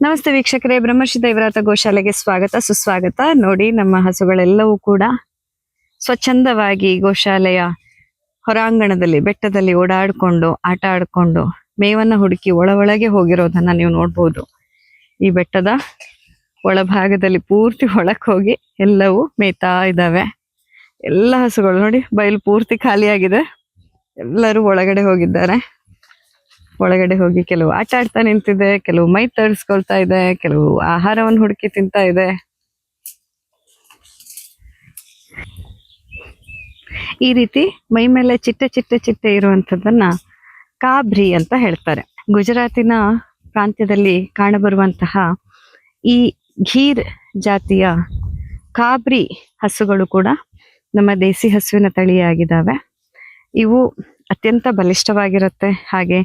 ನಮಸ್ತೆ ವೀಕ್ಷಕರೇ ಬ್ರಹ್ಮರ್ಷಿ ದೈವರಾತ ಗೋಶಾಲೆಗೆ ಸ್ವಾಗತ, ಸುಸ್ವಾಗತ. ನೋಡಿ, ನಮ್ಮ ಹಸುಗಳೆಲ್ಲವೂ ಕೂಡ ಸ್ವಚ್ಛಂದವಾಗಿ ಗೋಶಾಲೆಯ ಹೊರಾಂಗಣದಲ್ಲಿ, ಬೆಟ್ಟದಲ್ಲಿ ಓಡಾಡಿಕೊಂಡು, ಆಟ ಆಡ್ಕೊಂಡು, ಮೇವನ್ನ ಹುಡುಕಿ ಒಳ ಒಳಗೆ ಹೋಗಿರೋದನ್ನ ನೀವು ನೋಡ್ಬೋದು. ಈ ಬೆಟ್ಟದ ಒಳಭಾಗದಲ್ಲಿ ಪೂರ್ತಿ ಒಳಕ್ ಹೋಗಿ ಎಲ್ಲವೂ ಮೇಯ್ತಾ ಇದ್ದಾವೆ. ಎಲ್ಲ ಹಸುಗಳು ನೋಡಿ, ಬಯಲು ಪೂರ್ತಿ ಖಾಲಿಯಾಗಿದೆ. ಎಲ್ಲರೂ ಒಳಗಡೆ ಹೋಗಿದ್ದಾರೆ. ಒಳಗಡೆ ಹೋಗಿ ಕೆಲವು ಆಟ ಆಡ್ತಾ ನಿಂತಿದೆ, ಕೆಲವು ಮೈ ತರಿಸ್ಕೊಳ್ತಾ ಇದೆ, ಕೆಲವು ಆಹಾರವನ್ನು ಹುಡುಕಿ ತಿಂತಾ ಇದೆ. ಈ ರೀತಿ ಮೈ ಮೇಲೆ ಚಿಟ್ಟೆ ಚಿಟ್ಟೆ ಚಿಟ್ಟೆ ಇರುವಂಥದ್ದನ್ನ ಕಾಬ್ರಿ ಅಂತ ಹೇಳ್ತಾರೆ. ಗುಜರಾತಿನ ಪ್ರಾಂತ್ಯದಲ್ಲಿ ಕಾಣಬರುವಂತಹ ಈ ಘೀರ್ ಜಾತಿಯ ಕಾಬ್ರಿ ಹಸುಗಳು ಕೂಡ ನಮ್ಮ ದೇಸಿ ಹಸುವಿನ ತಳಿಯಾಗಿದ್ದಾವೆ. ಇವು ಅತ್ಯಂತ ಬಲಿಷ್ಠವಾಗಿರುತ್ತೆ. ಹಾಗೆ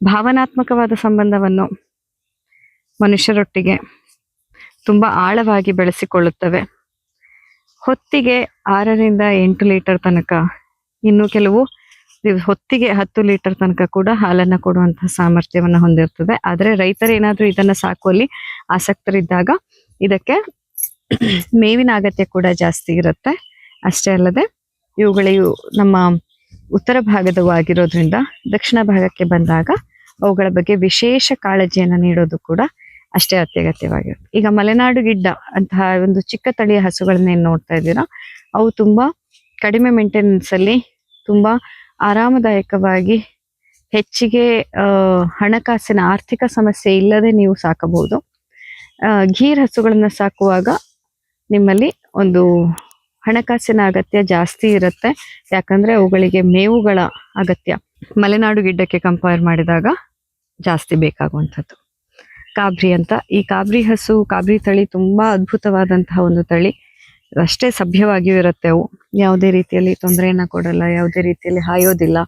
ಭಾವನಾತ್ಮಕವಾದ ಸಂಬಂಧವನ್ನು ಮನುಷ್ಯರೊಟ್ಟಿಗೆ ತುಂಬಾ ಆಳವಾಗಿ ಬೆಳೆಸಿಕೊಳ್ಳುತ್ತವೆ. ಹೊತ್ತಿಗೆ ಆರರಿಂದ ಎಂಟು ಲೀಟರ್ ತನಕ, ಇನ್ನು ಕೆಲವು ಹೊತ್ತಿಗೆ ಹತ್ತು ಲೀಟರ್ ತನಕ ಕೂಡ ಹಾಲನ್ನ ಕೊಡುವಂತಹ ಸಾಮರ್ಥ್ಯವನ್ನು ಹೊಂದಿರ್ತದೆ. ಆದರೆ ರೈತರು ಏನಾದ್ರೂ ಇದನ್ನ ಸಾಕುವಲ್ಲಿ ಆಸಕ್ತರಿದ್ದಾಗ ಇದಕ್ಕೆ ಮೇವಿನ ಅಗತ್ಯ ಕೂಡ ಜಾಸ್ತಿ ಇರುತ್ತೆ. ಅಷ್ಟೇ ಅಲ್ಲದೆ ಇವುಗಳು ನಮ್ಮ ಉತ್ತರ ಭಾಗದವು ಆಗಿರೋದ್ರಿಂದ ದಕ್ಷಿಣ ಭಾಗಕ್ಕೆ ಬಂದಾಗ ಅವುಗಳ ಬಗ್ಗೆ ವಿಶೇಷ ಕಾಳಜಿಯನ್ನು ನೀಡೋದು ಕೂಡ ಅಷ್ಟೇ ಅತ್ಯಗತ್ಯವಾಗಿರುತ್ತೆ. ಈಗ ಮಲೆನಾಡು ಗಿಡ್ಡ ಅಂತಹ ಒಂದು ಚಿಕ್ಕ ತಳಿಯ ಹಸುಗಳನ್ನ ಏನ್ ನೋಡ್ತಾ ಇದ್ದೀರಾ, ಅವು ತುಂಬಾ ಕಡಿಮೆ ಮೇಂಟೆನೆನ್ಸ್ ಅಲ್ಲಿ ತುಂಬಾ ಆರಾಮದಾಯಕವಾಗಿ ಹೆಚ್ಚಿಗೆ ಹಣಕಾಸಿನ ಆರ್ಥಿಕ ಸಮಸ್ಯೆ ಇಲ್ಲದೆ ನೀವು ಸಾಕಬಹುದು. ಗೀರ್ ಹಸುಗಳನ್ನ ಸಾಕುವಾಗ ನಿಮ್ಮಲ್ಲಿ ಒಂದು ಹಣಕಾಸಿನ ಅಗತ್ಯ ಜಾಸ್ತಿ ಇರುತ್ತೆ. ಯಾಕಂದ್ರೆ ಅವುಗಳಿಗೆ ಮೇವುಗಳ ಅಗತ್ಯ. ಮಲೆನಾಡು ಗಿಡ್ಡಕ್ಕೆ ಕಂಪೇರ್ ಮಾಡಿದಾಗ ಜಾಸ್ತಿ ಬೇಕಾಗುವಂಥದ್ದು. ಕಾಬ್ರಿ ಅಂತ, ಈ ಕಾಬ್ರಿ ಹಸು, ಕಾಬ್ರಿ ತಳಿ ತುಂಬಾ ಅದ್ಭುತವಾದಂತಹ ಒಂದು ತಳಿ. ಅಷ್ಟೇ ಸಭ್ಯವಾಗಿಯೂ ಇರುತ್ತೆ ಅವು. ಯಾವುದೇ ರೀತಿಯಲ್ಲಿ ತೊಂದರೆಯನ್ನ ಕೊಡಲ್ಲ, ಯಾವುದೇ ರೀತಿಯಲ್ಲಿ ಹಾಯೋದಿಲ್ಲ.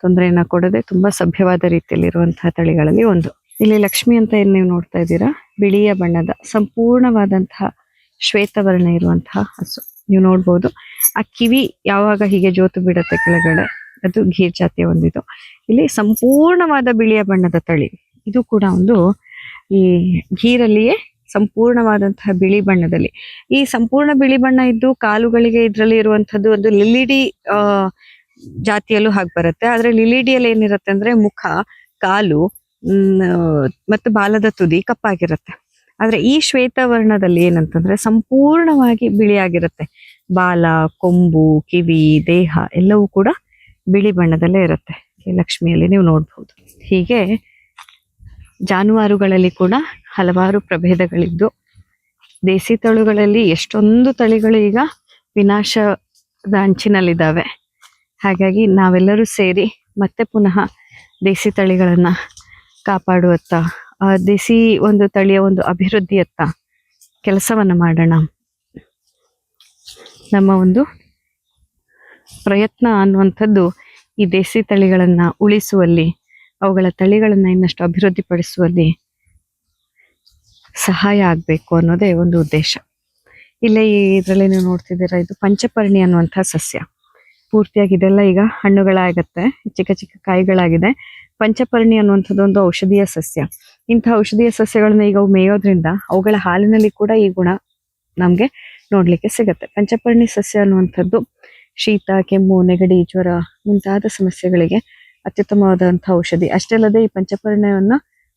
ತೊಂದರೆಯನ್ನ ಕೊಡದೆ ತುಂಬಾ ಸಭ್ಯವಾದ ರೀತಿಯಲ್ಲಿ ಇರುವಂತಹ ತಳಿಗಳಲ್ಲಿ ಒಂದು. ಇಲ್ಲಿ ಲಕ್ಷ್ಮಿ ಅಂತ ಏನ್ ನೀವು ನೋಡ್ತಾ ಇದ್ದೀರಾ? ಬಿಳಿಯ ಬಣ್ಣದ, ಸಂಪೂರ್ಣವಾದಂತಹ ಶ್ವೇತವರ್ಣ ಇರುವಂತಹ ಹಸು. ನೀವು ನೋಡ್ಬೋದು. ಆ ಕಿವಿ ಯಾವಾಗ ಹೀಗೆ ಜೋತು ಬಿಡತ್ತೆ ಕೆಳಗಡೆ? ಅದು ಗೀರ್ ಜಾತಿಯ ಇದು ಇಲ್ಲಿ ಸಂಪೂರ್ಣವಾದ ಬಿಳಿಯ ಬಣ್ಣದ ತಳಿ. ಇದು ಕೂಡ ಒಂದು ಈ ಗೀರಲ್ಲಿಯೇ ಸಂಪೂರ್ಣವಾದಂತಹ ಬಿಳಿ ಬಣ್ಣದಲ್ಲಿ. ಈ ಸಂಪೂರ್ಣ ಬಿಳಿ ಬಣ್ಣ ಇದ್ದು ಕಾಲುಗಳಿಗೆ ಇದರಲ್ಲಿ ಇರುವಂತದ್ದು ಒಂದು ಲಿಲಿಡಿ, ಆ, ಜಾತಿಯಲ್ಲೂ ಹಾಗೆ ಬರುತ್ತೆ. ಆದ್ರೆ ಲಿಲಿಡಿಯಲ್ಲಿ ಏನಿರುತ್ತೆ ಅಂದ್ರೆ ಮುಖ, ಕಾಲು ಮತ್ತು ಬಾಲದ ತುದಿ ಕಪ್ಪಾಗಿರುತ್ತೆ. ಆದ್ರೆ ಈ ಶ್ವೇತವರ್ಣದಲ್ಲಿ ಏನಂತಂದ್ರೆ ಸಂಪೂರ್ಣವಾಗಿ ಬಿಳಿಯಾಗಿರುತ್ತೆ. ಬಾಲ, ಕೊಂಬು, ಕಿವಿ, ದೇಹ ಎಲ್ಲವೂ ಕೂಡ ಬಿಳಿ ಬಣ್ಣದಲ್ಲೇ ಇರುತ್ತೆ. ಈ ಲಕ್ಷ್ಮಿಯಲ್ಲಿ ನೀವು ನೋಡ್ಬೋದು. ಹೀಗೆ ಜಾನುವಾರುಗಳಲ್ಲಿ ಕೂಡ ಹಲವಾರು ಪ್ರಭೇದಗಳಿದ್ದು, ದೇಸಿ ತಳುಗಳಲ್ಲಿ ಎಷ್ಟೊಂದು ತಳಿಗಳು ಈಗ ವಿನಾಶದ ಅಂಚಿನಲ್ಲಿದ್ದಾವೆ. ಹಾಗಾಗಿ ನಾವೆಲ್ಲರೂ ಸೇರಿ ಮತ್ತೆ ಪುನಃ ದೇಸಿ ತಳಿಗಳನ್ನ ಕಾಪಾಡುವತ್ತ ದೇಸಿ ಒಂದು ತಳಿಯ ಒಂದು ಅಭಿವೃದ್ಧಿಯತ್ತ ಕೆಲಸವನ್ನ ಮಾಡೋಣ. ನಮ್ಮ ಒಂದು ಪ್ರಯತ್ನ ಅನ್ನುವಂಥದ್ದು ಈ ದೇಸಿ ತಳಿಗಳನ್ನ ಉಳಿಸುವಲ್ಲಿ, ಅವುಗಳ ತಳಿಗಳನ್ನ ಇನ್ನಷ್ಟು ಅಭಿವೃದ್ಧಿಪಡಿಸುವಲ್ಲಿ ಸಹಾಯ ಆಗಬೇಕು ಅನ್ನೋದೇ ಒಂದು ಉದ್ದೇಶ. ಇಲ್ಲೇ ಇದರಲ್ಲಿ ನೀವು ನೋಡ್ತಿದ್ದೀರಾ, ಇದು ಪಂಚಪರ್ಣಿ ಅನ್ನುವಂಥ ಸಸ್ಯ. ಪೂರ್ತಿಯಾಗಿ ಇದೆಲ್ಲ ಈಗ ಹಣ್ಣುಗಳಾಗತ್ತೆ, ಚಿಕ್ಕ ಚಿಕ್ಕ ಕಾಯಿಗಳಾಗಿದೆ. ಪಂಚಪರ್ಣಿ ಅನ್ನುವಂಥದ್ದು ಒಂದು ಔಷಧೀಯ ಸಸ್ಯ. ಇಂತಹ ಔಷಧೀಯ ಸಸ್ಯಗಳನ್ನ ಈಗ ಅವು ಮೇಯೋದ್ರಿಂದ ಅವುಗಳ ಹಾಲಿನಲ್ಲಿ ಕೂಡ ಈ ಗುಣ ನಮ್ಗೆ ನೋಡ್ಲಿಕ್ಕೆ ಸಿಗತ್ತೆ. ಪಂಚಪರ್ಣಿ ಸಸ್ಯ ಅನ್ನುವಂಥದ್ದು ಶೀತ, ಕೆಮ್ಮು, ನೆಗಡಿ, ಜ್ವರ ಮುಂತಾದ ಸಮಸ್ಯೆಗಳಿಗೆ ಅತ್ಯುತ್ತಮವಾದಂತಹ ಔಷಧಿ. ಅಷ್ಟೇ ಅಲ್ಲದೆ ಈ ಪಂಚಪರ್ಣವನ್ನು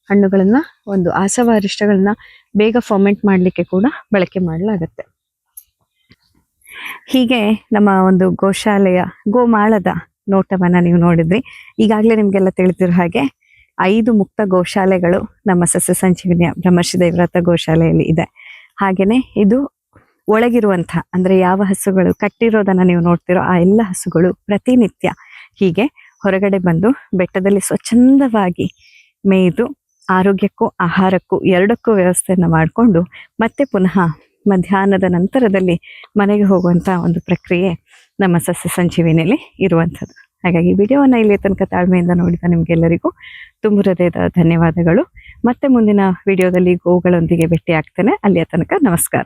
ಹಣ್ಣುಗಳನ್ನ, ಒಂದು ಆಸವಾರಿಷ್ಟಗಳನ್ನ ಬೇಗ ಫಾರ್ಮೆಂಟ್ ಮಾಡ್ಲಿಕ್ಕೆ ಕೂಡ ಬಳಕೆ ಮಾಡಲಾಗತ್ತೆ. ಹೀಗೆ ನಮ್ಮ ಒಂದು ಗೋಶಾಲೆಯ ಗೋಮಾಳದ ನೋಟವನ್ನ ನೀವು ನೋಡಿದ್ರಿ. ಈಗಾಗಲೇ ನಿಮ್ಗೆಲ್ಲ ತಿಳಿದಿರೋ ಹಾಗೆ ಐದು ಮುಕ್ತ ಗೋಶಾಲೆಗಳು ನಮ್ಮ ಸಸ್ಯ ಸಂಜೀವಿನಿಯ ಬ್ರಹ್ಮರ್ಷಿ ದೇವರಥ ಗೋಶಾಲೆಯಲ್ಲಿ ಇದೆ. ಹಾಗೇನೆ ಇದು ಒಳಗಿರುವಂಥ, ಅಂದ್ರೆ ಯಾವ ಹಸುಗಳು ಕಟ್ಟಿರೋದನ್ನ ನೀವು ನೋಡ್ತಿರೋ ಆ ಎಲ್ಲ ಹಸುಗಳು ಪ್ರತಿನಿತ್ಯ ಹೀಗೆ ಹೊರಗಡೆ ಬಂದು ಬೆಟ್ಟದಲ್ಲಿ ಸ್ವಚ್ಛಂದವಾಗಿ ಮೇಯ್ದು ಆರೋಗ್ಯಕ್ಕೂ ಆಹಾರಕ್ಕೂ ಎರಡಕ್ಕೂ ವ್ಯವಸ್ಥೆಯನ್ನು ಮಾಡಿಕೊಂಡು ಮತ್ತೆ ಪುನಃ ಮಧ್ಯಾಹ್ನದ ನಂತರದಲ್ಲಿ ಮನೆಗೆ ಹೋಗುವಂಥ ಒಂದು ಪ್ರಕ್ರಿಯೆ ನಮ್ಮ ಸಸ್ಯ ಸಂಜೀವಿನಲ್ಲಿ ಇರುವಂಥದ್ದು. ಹಾಗಾಗಿ ವಿಡಿಯೋವನ್ನು ಇಲ್ಲಿ ತನಕ ತಾಳ್ಮೆಯಿಂದ ನೋಡಿದ ನಿಮಗೆಲ್ಲರಿಗೂ ತುಂಬ ಹೃದಯದ ಧನ್ಯವಾದಗಳು. ಮತ್ತೆ ಮುಂದಿನ ವಿಡಿಯೋದಲ್ಲಿ ಗೋಗಳೊಂದಿಗೆ ಭೇಟಿ ಆಗ್ತೇನೆ ಅಲ್ಲಿಯ ತನಕ ನಮಸ್ಕಾರ.